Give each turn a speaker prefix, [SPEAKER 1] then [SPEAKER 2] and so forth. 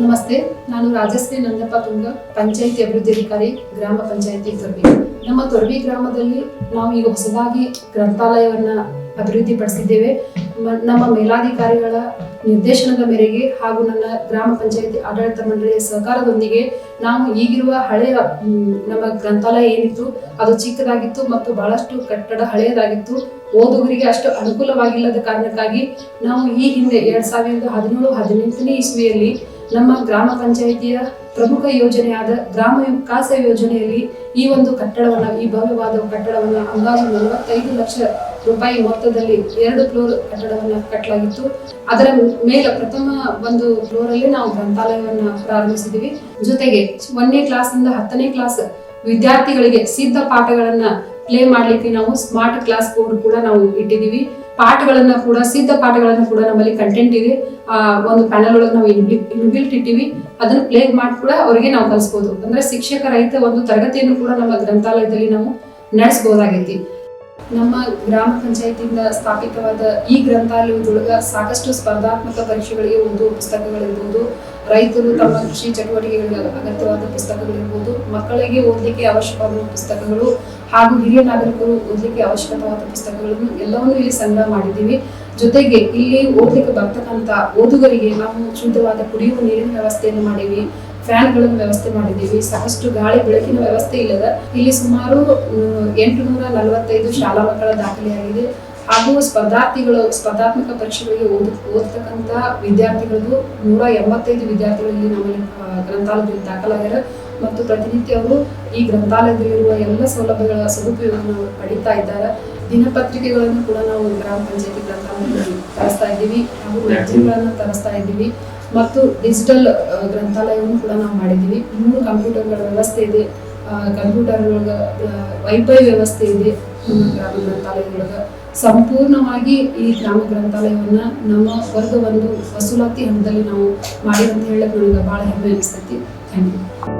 [SPEAKER 1] ನಮಸ್ತೆ, ನಾನು ರಾಜಶ್ರೀ ನಂದಪ್ಪ ತುಂಗ, ಪಂಚಾಯಿತಿ ಅಭಿವೃದ್ಧಿ ಅಧಿಕಾರಿ ಗ್ರಾಮ ಪಂಚಾಯಿತಿ ತೊರ್ಬಿ. ನಮ್ಮ ತೊರ್ಬಿ ಗ್ರಾಮದಲ್ಲಿ ನಾವು ಈಗ ಹೊಸದಾಗಿ ಗ್ರಂಥಾಲಯವನ್ನ ಅಭಿವೃದ್ಧಿ ಪಡಿಸಿದ್ದೇವೆ ನಮ್ಮ ಮೇಲಾಧಿಕಾರಿಗಳ ನಿರ್ದೇಶನದ ಮೇರೆಗೆ ಹಾಗೂ ನನ್ನ ಗ್ರಾಮ ಪಂಚಾಯಿತಿ ಆಡಳಿತ ಮಂಡಳಿಯ ಸಹಕಾರದೊಂದಿಗೆ ನಾವು ಈಗಿರುವ ಹಳೆಯ ನಮ್ಮ ಗ್ರಂಥಾಲಯ ಏನಿತ್ತು, ಅದು ಚಿಕ್ಕದಾಗಿತ್ತು ಮತ್ತು ಬಹಳಷ್ಟು ಕಟ್ಟಡ ಹಳೆಯದಾಗಿತ್ತು. ಓದುಗರಿಗೆ ಅಷ್ಟು ಅನುಕೂಲವಾಗಿಲ್ಲದ ಕಾರಣಕ್ಕಾಗಿ ನಾವು ಈ ಹಿಂದೆ ಎರಡು ಸಾವಿರದ ಹದಿನೇಳು, ಹದಿನೆಂಟನೇ ಇಸ್ವಿಯಲ್ಲಿ ನಮ್ಮ ಗ್ರಾಮ ಪಂಚಾಯಿತಿಯ ಪ್ರಮುಖ ಯೋಜನೆಯಾದ ಗ್ರಾಮ ವಿಕಾಸ ಯೋಜನೆಯಲ್ಲಿ ಈ ಒಂದು ಕಟ್ಟಡವನ್ನು, ಈ ಭವ್ಯವಾದ ಕಟ್ಟಡವನ್ನು ಅಂದಾಜು ನಲವತ್ತೈದು ಲಕ್ಷ ರೂಪಾಯಿ ಮೊತ್ತದಲ್ಲಿ ಎರಡು ಫ್ಲೋರ್ ಕಟ್ಟಡವನ್ನು ಕಟ್ಟಲಾಗಿತ್ತು ಅದರ ಮೇಲೆ ಪ್ರಥಮ ಒಂದು ಫ್ಲೋರ್ ಅಲ್ಲಿ ನಾವು ಗ್ರಂಥಾಲಯವನ್ನು ಪ್ರಾರಂಭಿಸಿದ್ದೀವಿ ಜೊತೆಗೆ ಒಂದನೇ ಕ್ಲಾಸ್ ಇಂದ ಹತ್ತನೇ ಕ್ಲಾಸ್ ವಿದ್ಯಾರ್ಥಿಗಳಿಗೆ ಸಿದ್ಧ ಪಾಠಗಳನ್ನ ಪ್ಲೇ ಮಾಡ್ಲಿಕ್ಕೆ ನಾವು ಸ್ಮಾರ್ಟ್ ಕ್ಲಾಸ್ ಬೋರ್ಡ್ ಕೂಡ ನಾವು ಇಟ್ಟಿದ್ದೀವಿ. ಪಾಠಗಳನ್ನ ಕೂಡ, ಸಿದ್ಧ ಪಾಠಗಳನ್ನ ಕೂಡ ನಮ್ಮಲ್ಲಿ ಕಂಟೆಂಟ್ ಇದೆ. ಆ, ಒಂದು ಪ್ಯಾನಲ್ ಒಳಗೆ ನಾವು ಇನ್ಬಿಲ್ಟ್ ಇಟ್ಟಿವಿ. ಅದನ್ನ ಪ್ಲೇ ಮಾಡಿ ಕೂಡ ಅವರಿಗೆ ನಾವು ಕಲಿಸ್ಬೋದು. ಅಂದ್ರೆ ಶಿಕ್ಷಕ ರಹಿತ ಒಂದು ತರಗತಿಯನ್ನು ಕೂಡ ನಮ್ಮ ಗ್ರಂಥಾಲಯದಲ್ಲಿ ನಾವು ನಡೆಸಬಹುದಾಗೈತಿ ನಮ್ಮ ಗ್ರಾಮ ಪಂಚಾಯತಿಯಿಂದ ಸ್ಥಾಪಿತವಾದ ಈ ಗ್ರಂಥಾಲಯದೊಳಗ ಸಾಕಷ್ಟು ಸ್ಪರ್ಧಾತ್ಮಕ ಪರೀಕ್ಷೆಗಳಿಗೆ ಓದುವ ಪುಸ್ತಕಗಳಿರ್ಬೋದು. ರೈತರು ತಮ್ಮ ಕೃಷಿ ಚಟುವಟಿಕೆಗಳಿಗೆ ಅಗತ್ಯವಾದ ಪುಸ್ತಕಗಳಿರ್ಬೋದು. ಮಕ್ಕಳಿಗೆ ಓದಲಿಕ್ಕೆ ಅವಶ್ಯಕವಾದ ಪುಸ್ತಕಗಳು ಹಾಗೂ ಹಿರಿಯ ನಾಗರಿಕರು ಓದಲಿಕ್ಕೆ ಅವಶ್ಯಕವಾದ ಪುಸ್ತಕಗಳನ್ನು ಎಲ್ಲವನ್ನೂ ಇಲ್ಲಿ ಸಂಗ್ರಹ ಮಾಡಿದ್ದೀವಿ. ಜೊತೆಗೆ ಇಲ್ಲಿ ಓದಲಿಕ್ಕೆ ಬರ್ತಕ್ಕಂಥ ಓದುಗರಿಗೆ ನಾವು ಶುದ್ಧವಾದ ಕುಡಿಯುವ ನೀರಿನ ವ್ಯವಸ್ಥೆಯನ್ನು ಮಾಡಿವಿ ಫ್ಯಾನ್ಗಳನ್ನು ವ್ಯವಸ್ಥೆ ಮಾಡಿದ್ದೀವಿ, ಸಾಕಷ್ಟು ಗಾಳಿ, ಬೆಳಕಿನ ವ್ಯವಸ್ಥೆ ಇಲ್ಲದ ಇಲ್ಲಿ ಸುಮಾರು ಎಂಟು ನೂರ ನಲವತ್ತೈದು ಶಾಲಾ ಮಕ್ಕಳ ದಾಖಲೆಯಾಗಿದೆ. ಹಾಗೂ ಸ್ಪರ್ಧಾರ್ಥಿಗಳು, ಸ್ಪರ್ಧಾತ್ಮಕ ಪರೀಕ್ಷೆಗಳಿಗೆ ಓದ್, ಓದ್ತಕ್ಕಂಥ ವಿದ್ಯಾರ್ಥಿಗಳದ್ದು ನೂರ ಎಂಬತ್ತೈದು ವಿದ್ಯಾರ್ಥಿಗಳಲ್ಲಿ ನಮ್ಮಲ್ಲಿ ಗ್ರಂಥಾಲಯದಲ್ಲಿ ದಾಖಲಾಗ್ಯಾರ. ಮತ್ತು ಪ್ರತಿನಿತ್ಯ ಅವರು ಈ ಗ್ರಂಥಾಲಯದಲ್ಲಿರುವ ಎಲ್ಲ ಸೌಲಭ್ಯಗಳ ಸದುಪಯೋಗವನ್ನು ಪಡಿತಾ ಇದ್ದಾರೆ. ದಿನಪತ್ರಿಕೆಗಳನ್ನು ಕೂಡ ನಾವು ಗ್ರಾಮ ಪಂಚಾಯತಿ ಗ್ರಂಥಾಲಯದಲ್ಲಿ ತರಿಸ್ತಾ ಇದ್ದೀವಿ. ಹಾಗೂ ಮ್ಯಾಗಝಿನ್ಗಳನ್ನು ತರಿಸ್ತಾ ಇದ್ದೀವಿ. ಮತ್ತು ಡಿಜಿಟಲ್ ಗ್ರಂಥಾಲಯವನ್ನು ಕೂಡ ನಾವು ಮಾಡಿದ್ದೀವಿ. ಮೂರು ಕಂಪ್ಯೂಟರ್ಗಳ ವ್ಯವಸ್ಥೆ ಇದೆ. ಕಂಪ್ಯೂಟರ್ ಒಳಗ ವೈಫೈ ವ್ಯವಸ್ಥೆ ಇದೆ ಗ್ರಾಮ ಗ್ರಂಥಾಲಯದೊಳಗೆ. ಸಂಪೂರ್ಣವಾಗಿ ಈ ಗ್ರಾಮ ಗ್ರಂಥಾಲಯವನ್ನ ನಮ್ಮ ವರ್ಗ ಒಂದು ವಸೂಲಾತಿ ಹಂತದಲ್ಲಿ ನಾವು ಮಾಡಿದಂತ ಹೇಳಕ್ ನನಗೆ ಬಹಳ ಹೆಮ್ಮೆ ಅನಿಸ್ತೈತಿ. Thank you.